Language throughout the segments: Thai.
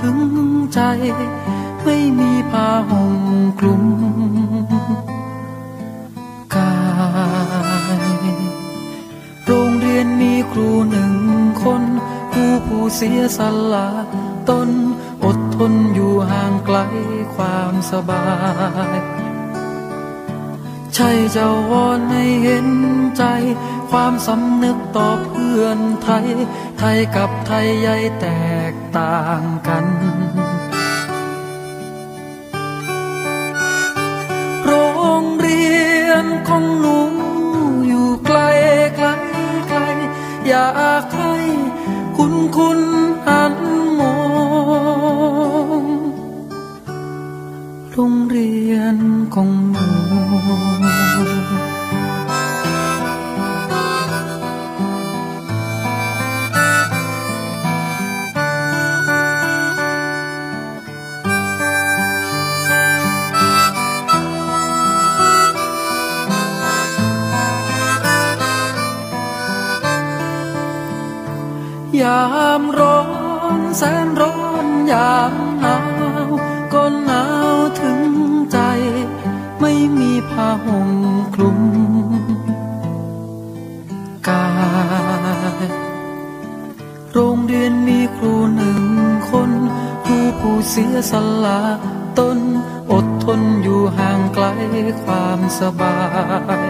ถึงใจ ไม่มีผ้าห่มคลุมกายโรงเรียนมีครูหนึ่งคนครูผู้เสียสละตนอดทนอยู่ห่างไกลความสบาย ใช่จะวอนให้เห็นใจ ความสำนึกต่อเพื่อนไทย ไทยกับไทยใหญ่แตกต่างกันโรงเรียนของหนูอยู่ไกล ยามร้อนแสนร้อนยามหนาวก็หนาวถึงใจ ไม่มีผ้าห่มคลุมกาย โรงเรียนมีครูหนึ่งคน ครูผู้เสียสละตนอดทนอยู่ห่างไกลความสบาย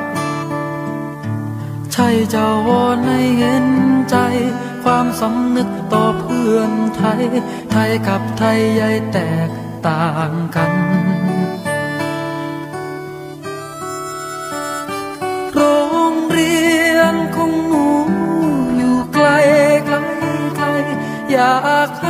ใช่เจะวอนให้เห็นใจ ความสำนึกต่อเพื่อนไทย ไทยกับไทยใหญ่แตกต่างกันโรงเรียนของหนูอยู่ไกลไกลไกลอยากให้